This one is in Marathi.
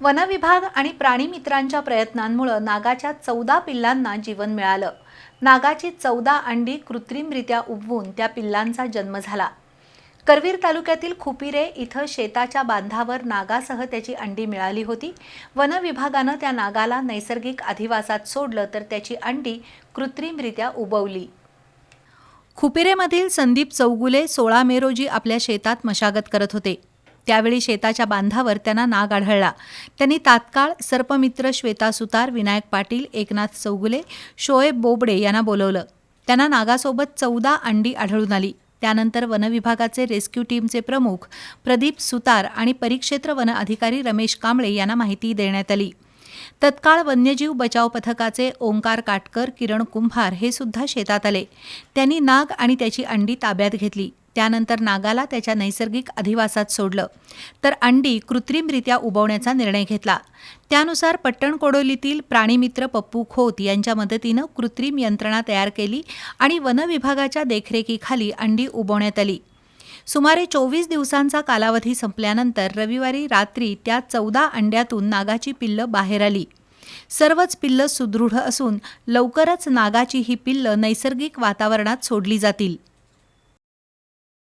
वनविभाग आणि प्राणीमित्रांच्या प्रयत्नांमुळे नागाच्या चौदा पिल्लांना जीवन मिळालं. नागाची चौदा अंडी कृत्रिमरित्या उबवून त्या पिल्लांचा जन्म झाला. करवीर तालुक्यातील खुपिरे इथं शेताच्या बांधावर नागासह त्याची अंडी मिळाली होती. वनविभागानं त्या नागाला नैसर्गिक अधिवासात सोडलं तर त्याची अंडी कृत्रिमरित्या उबवली. खुपिरेमधील संदीप चौगुले सोळा मे रोजी आपल्या शेतात मशागत करत होते. त्यावेळी शेताच्या बांधावर त्यांना नाग आढळला. त्यांनी तात्काळ सर्पमित्र श्वेता सुतार विनायक पाटील एकनाथ चौगुले शोएब बोबडे यांना बोलवलं. त्यांना नागासोबत चौदा अंडी आढळून आली. त्यानंतर वनविभागाचे रेस्क्यू टीमचे प्रमुख प्रदीप सुतार आणि परिक्षेत्र वन अधिकारी रमेश कांबळे यांना माहिती देण्यात आली. तत्काळ वन्यजीव बचाव पथकाचे ओंकार काटकर किरण कुंभार हे सुद्धा शेतात आले. त्यांनी नाग आणि त्याची अंडी ताब्यात घेतली. त्यानंतर नागाला त्याच्या नैसर्गिक अधिवासात सोडलं. तर अंडी कृत्रिमरित्या उबवण्याचा निर्णय घेतला. त्यानुसार पट्टणकोडोलीतील प्राणीमित्र पप्पू खोत यांच्या मदतीनं कृत्रिम यंत्रणा तयार केली आणि वनविभागाच्या देखरेखीखाली अंडी उबवण्यात आली. सुमारे चोवीस दिवसांचा कालावधी संपल्यानंतर रविवारी रात्री त्या चौदा अंड्यातून नागाची पिल्लं बाहेर आली. सर्वच पिल्लं सुदृढ असून लवकरच नागाची ही पिल्लं नैसर्गिक वातावरणात सोडली जातील.